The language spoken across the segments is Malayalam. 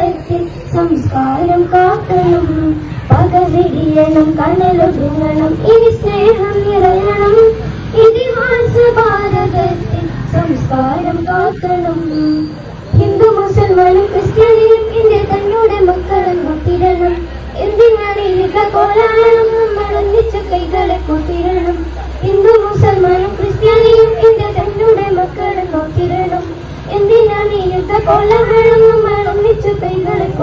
ഭാരതത്തിൽ സംസ്കാരം കാക്കണം പകവിടിയണം കനലൊടുങ്ങണം ഇനി സ്നേഹം നിറയണം. ഇതിഹാസ ഭാരതത്തിൽ സംസ്കാരം കാക്കണം ഹിന്ദു മുസൽമാനും ക്രിസ്ത്യാനിയും ഇന്ത്യ തങ്ങളുടെ മക്കളെ മുട്ടിരണം എന്തിനാണ് യുദ്ധ കോലാഹലം നമ്മൾ ഒന്നിച്ച കൈകളെ കൂട്ടിരണം ഹിന്ദു മുസൽമാനും ക്രിസ്ത്യാനിയും ഇന്ത്യ തങ്ങളുടെ മക്കളെ നോക്കിരണം എന്തിനാണ് യുദ്ധ കോലാഹലം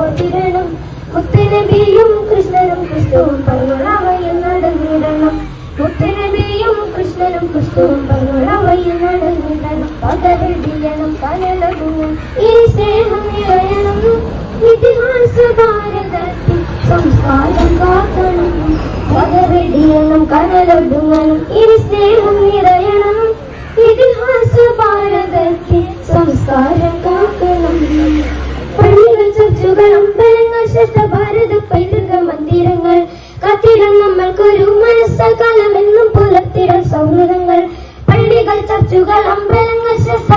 കൂട്ടിരണം മുത്തനബിയും കൃഷ്ണനും ക്രിസ്തുവും പരുളാവയിൽ നടന്നിടണം. മുത്തനബിയും കൃഷ്ണനും ക്രിസ്തുവും പരുളാവയിൽ നടന്നിടണം. പകരടിയണം കനലൊടുങ്ങും ഈ സ്നേഹം നിറയണം. ഇതിഹാസ ഭാരതത്തിൽ സംസ്കാരം കാക്കണം. പകരടിയണം കനലൊടുങ്ങണം ഈ സ്നേഹം നിറയണം. ഇതിഹാസ ഭാരതത്തിൽ സംസ്കാരം മനസ്സകാലം എന്നും പുലർത്തിടം സൗഹൃദങ്ങൾ. പള്ളികൾ ചർച്ചുകൾ അമ്പലങ്ങൾ ശ്രേഷ്ഠ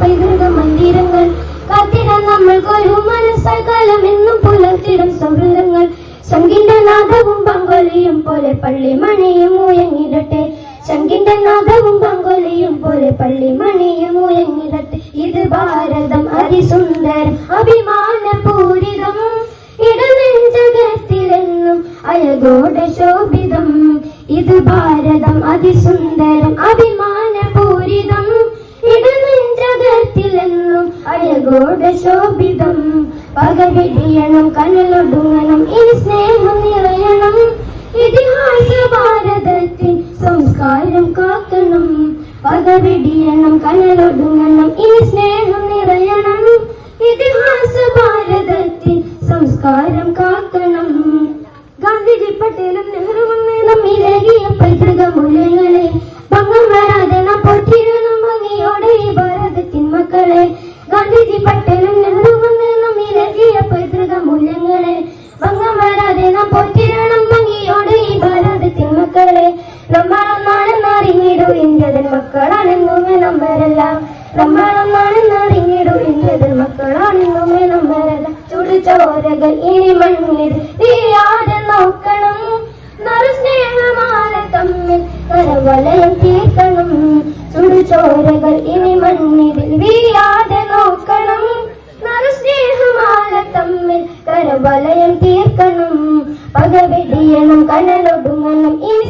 പൈതൃക മന്ദിരങ്ങൾ. കാത്തിടം നമ്മൾക്കൊരു മനസ്സകാലം എന്നും പുലർത്തിടം സൗഹൃദങ്ങൾ. ശങ്കിന്റെ നാദവും പങ്കൊലിയും പോലെ പള്ളി മണിയും മുയങ്ങിടട്ടെ ശങ്കിന്റെ നാദവും പങ്കൊലിയും പോലെ പള്ളി മണിയും മുയങ്ങിടട്ടെ ഇത് ഭാരതം അതിസുന്ദരം അഭിമാനപൂരിതം. ഇടനെഞ്ചകത്തിലെന്നും അഴകോടെ ശോഭിതം. ഇത് ഭാരതം അതിസുന്ദരം അഭിമാനപൂരിതം. ഇടനെഞ്ചകത്തിലെന്നും അഴകോട് ശോഭിതം. പകവിടിയണം കനലൊടുങ്ങണം ഇനി സ്നേഹം നിറയണം. ഇതിഹാസ ഭാരതത്തിൽ സംസ്കാരം കാക്കണം. പകവിടിയണം കനലൊടുങ്ങണം ഇനി സ്നേഹം നിറയണം. ഇതിഹാസ ഭാരതത്തിൽ സംസ്കാരം കാക്കണം. ഗാന്ധിജി പട്ടേലും നെഹ്റുവും നമ്മിലേകിയ പൈതൃക മൂല്യങ്ങളെ ഭംഗം വരാതെ നാം പോറ്റിരണം ഭംഗിയോടെ ഈ ഭാരതത്തിൻ മക്കളെ. ഗാന്ധിജി പട്ടേലും നെഹ്റുവും നമ്മിലേകിയ പൈതൃക മൂല്യങ്ങളെ ഭംഗം വരാതെ നാം പോറ്റിരണം ഭംഗിയോടെ ഈ ഭാരതത്തിൻ മക്കളെ. നമ്മളൊന്നാണെന്നറിഞ്ഞിടൂ ഇന്ത്യതൻ മക്കളാണെന്നുമേ നമ്മരെല്ലാം. നമ്മളൊന്നാണെന്നറിഞ്ഞിടൂ ഇന്ത്യതൻ മക്കളാണെന്നുമേ നമ്മരെല്ലാം. ചുടുചോരകൾ ഇനി മണ്ണിൽ തീയാതെ നോക്കണം. വന്ന് തീർക്കണം ചുടുചോരകൾ ഇനി മണ്ണിതിൽ വീഴാതെ നോക്കണം. നരസ്നേഹമാല തമ്മിൽ കരവലയം തീർക്കണം. പകവെടിയണം കനലൊടുങ്ങണം ഇനി